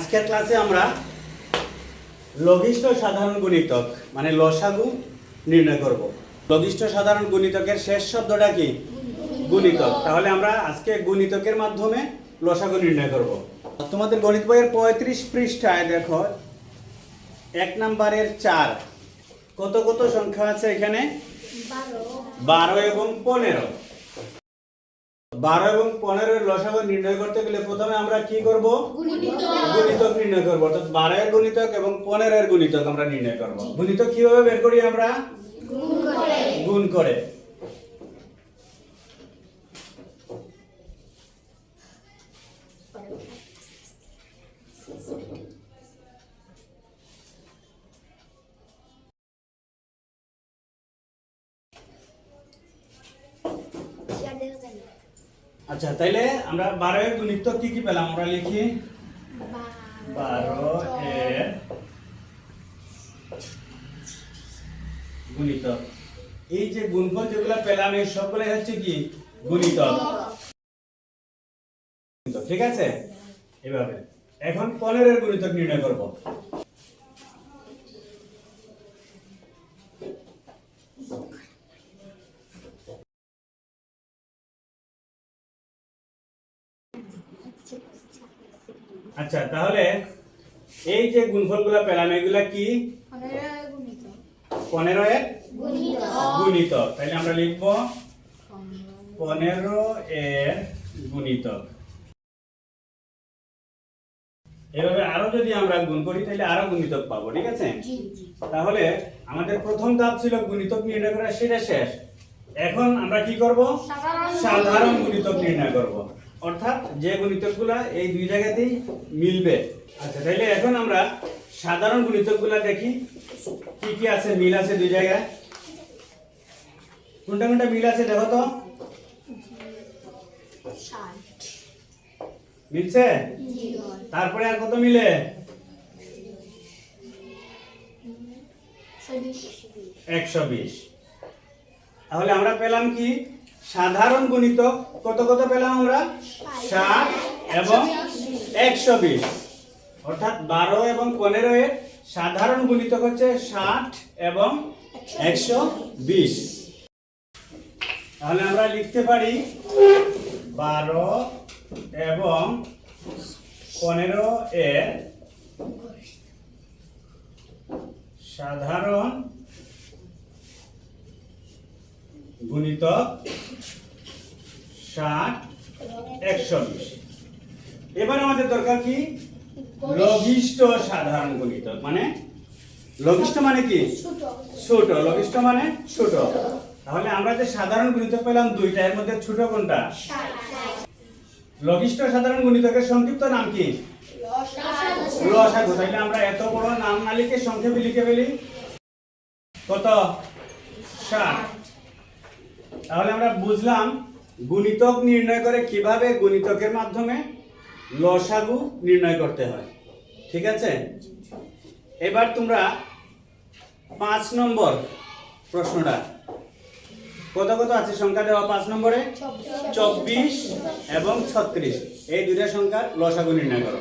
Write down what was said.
আজকের ক্লাসে আমরা লঘিষ্ঠ সাধারণ গুণিতক মানে লসাগু নির্ণয় করব। লঘিষ্ঠ সাধারণ গুণিতকের শেষ শব্দটা কি? গুণিতক। তাহলে আমরা আজকে গুণিতকের মাধ্যমে লসাগু নির্ণয় করব। তোমাদের গণিত বইয়ের পঁয়ত্রিশ পৃষ্ঠায় দেখো, এক নাম্বারের চার, কত কত সংখ্যা আছে এখানে? বারো। এবং পনেরো। বারো এবং পনেরোর লসাগু নির্ণয় করতে গেলে প্রথমে আমরা কি করব? গুণিতক। নির্ণয় করব। অর্থাৎ বারো এর গুণিতক এবং পনেরো এর গুণিতক আমরা নির্ণয় করব। গুণিতক কীভাবে বের করি আমরা? গুণ করে। আচ্ছা তাইলে আমরা বারো এর গুণিতক কি কি পেলাম? আমরা লিখি বারো এর গুণিতক এই যে গুণফল যেগুলো পেলাম, এই সবগুলো হচ্ছে কি? গুণিতক ঠিক আছে? এভাবে। এখন পনেরোর গুণিতক নির্ণয় করব। আচ্ছা তাহলে এই যে গুণফলগুলো পেলাম এগুলা কি? পনেরো এর গুণিতক তাহলে আমরা লিখব পনেরো এর গুণিতক এভাবে আরও যদি আমরা গুণ করি তাহলে আরও গুণিতক পাবো ঠিক আছে? তাহলে আমাদের প্রথম ধাপ ছিল গুণিতক নির্ণয় করা সেটা শেষ। এখন আমরা কি করব? সাধারণ গুণিতক নির্ণয় করব। অর্থাৎ যে গুণিতকগুলা এই দুই জায়গাতেই মিলবে। আচ্ছা তাহলে এখন আমরা সাধারণ গুণিতকগুলা দেখি। কি কি আছে? মিল আছে দুই জায়গায়। কোনটা কোনটা মিল আছে দেখো তো। মিলছে? তারপরে আর কত মিলে? একশো বিশ। তাহলে আমরা পেলাম কি? সাধারণ গুণিতক কত কত পেলাম আমরা? ষাট এবং একশো বিশ। অর্থাৎ বারো এবং পনেরো এর সাধারণ গুণিতক হচ্ছে ষাট এবং একশো বিশ। তাহলে আমরা লিখতে পারি বারো এবং পনেরো এর সাধারণ গুণিতক ষাট একশো বিশ এবার আমাদের দরকার কি? লঘিষ্ঠ সাধারণ গুণিতক মানে? লঘিষ্ঠ মানে কি? ছোট। লঘিষ্ঠ মানে ছোট। তাহলে আমরা যে সাধারণ গুণিতক পেলাম দুইটা এর মধ্যে ছোট কোনটা? লঘিষ্ঠ সাধারণ গুণিতকের সংক্ষিপ্ত নাম কি? লসাগু তাইলে আমরা এত বড় নাম না লিখে সংক্ষেপে লিখে ফেলি। কত? ষাট। তাহলে আমরা বুঝলাম গুণিতক নির্ণয় করে কীভাবে গুণিতকের মাধ্যমে লসাগু নির্ণয় করতে হয়। ঠিক আছে? এবার তোমরা পাঁচ নম্বর প্রশ্নটা। কত কত আছে সংখ্যা দেওয়া পাঁচ নম্বরে? চব্বিশ। এবং ছত্রিশ। এই দুইটা সংখ্যার লসাগু নির্ণয় করো।